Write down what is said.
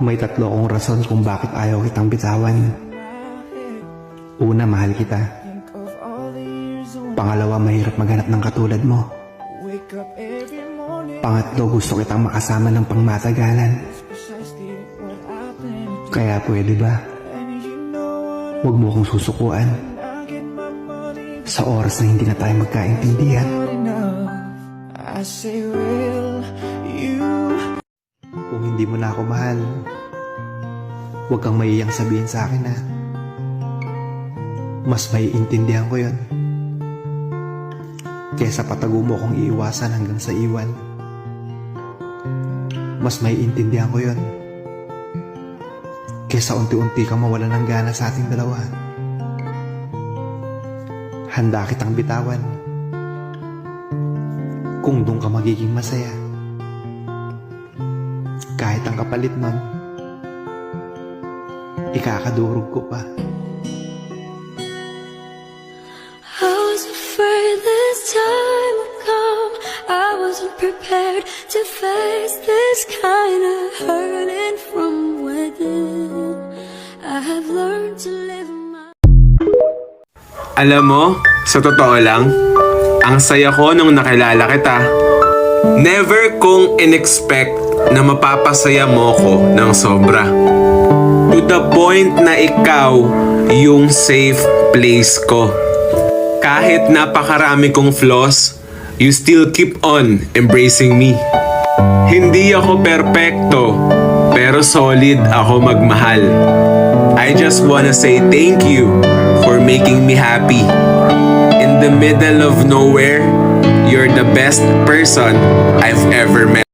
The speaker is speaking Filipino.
May tatlo akong rason kung bakit ayaw kitang bitawan. Una, mahal kita. Pangalawa, mahirap maghanap ng katulad mo. Pangatlo, gusto kitang makasama ng pangmatagalan. Kaya pwede ba? Huwag mo akong susukuan. Sa oras na hindi na tayo magkaintindihan. I say, will you? Hindi mo na ako mahal, huwag kang maiyang sabihin sa akin na mas maiintindihan ko yon kesa patago mo kong iiwasan hanggang sa iwan. Mas maiintindihan ko yon kesa unti-unti kang mawala ng gana sa ating dalawa. Handa kitang bitawan kung doon ka magiging masaya kahit ang kapalit nun, ikakadurog ko pa. I was afraid this time would come. I wasn't prepared to face this kind of hurting from within. I have learned to live my Alam mo, sa totoo lang, ang saya ko nung nakilala kita. Never kong in-expect na mapapasaya mo ko ng sobra. To the point na ikaw yung safe place ko. Kahit napakarami kong flaws, you still keep on embracing me. Hindi ako perpekto, pero solid ako magmahal. I just wanna say thank you for making me happy. In the middle of nowhere, you're the best person I've ever met.